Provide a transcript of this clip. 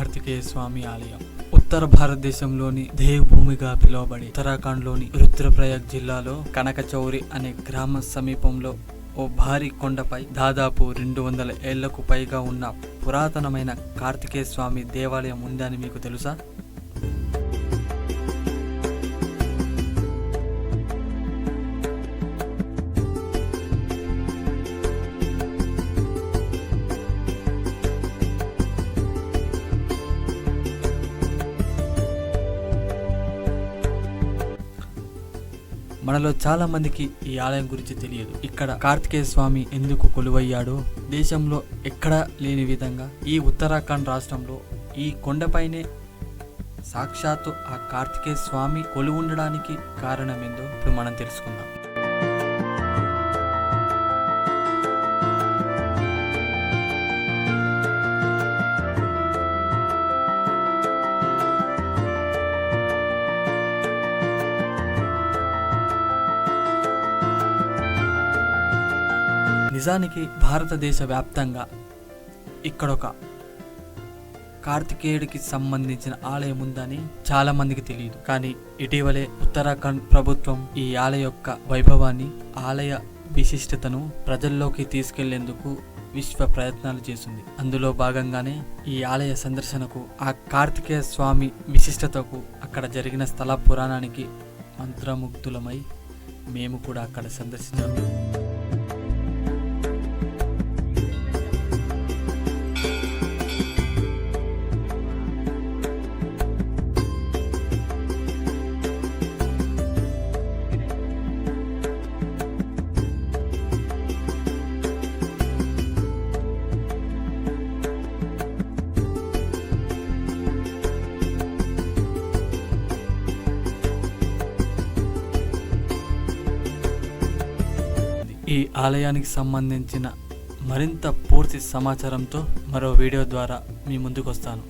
కార్తికేయ స్వామి ఆలయం. ఉత్తర భారతదేశంలోని దేవభూమిగా పిలువబడి ఉత్తరాఖండ్లోని రుద్రప్రయాగ్ జిల్లాలో కనకచౌరి అనే గ్రామ సమీపంలో ఓ భారీ కొండపై దాదాపు రెండు వందల ఏళ్ళకు పైగా ఉన్న పురాతనమైన కార్తికేయ స్వామి దేవాలయం ఉందని మీకు తెలుసా? మనలో చాలా మందికి ఈ ఆలయం గురించి తెలియదు. ఇక్కడ కార్తికేయ స్వామి ఎందుకు కొలువయ్యాడో దేశంలో ఎక్కడా లేని విధంగా ఈ ఉత్తరాఖండ్ రాష్ట్రంలో ఈ కొండపైనే సాక్షాత్తు ఆ కార్తికేయ స్వామి కొలువుండడానికి కారణమేందో ఇప్పుడు మనం తెలుసుకుందాం. నిజానికి భారతదేశ వ్యాప్తంగా ఇక్కడొక కార్తికేయుడికి సంబంధించిన ఆలయం ఉందని చాలా మందికి తెలియదు. కానీ ఇటీవలే ఉత్తరాఖండ్ ప్రభుత్వం ఈ ఆలయ యొక్క వైభవాన్ని ఆలయ విశిష్టతను ప్రజల్లోకి తీసుకెళ్ళేందుకు విశ్వ ప్రయత్నాలు చేసింది. అందులో భాగంగానే ఈ ఆలయ సందర్శనకు ఆ కార్తికేయ స్వామి విశిష్టతకు అక్కడ జరిగిన స్థల పురాణానికి మంత్రముగ్ధులమై మేము కూడా అక్కడ సందర్శించాము ఈ ఆలయానికి సంబంధించిన మరింత పూర్తి సమాచారంతో మరో వీడియో ద్వారా మీ ముందుకు వస్తాను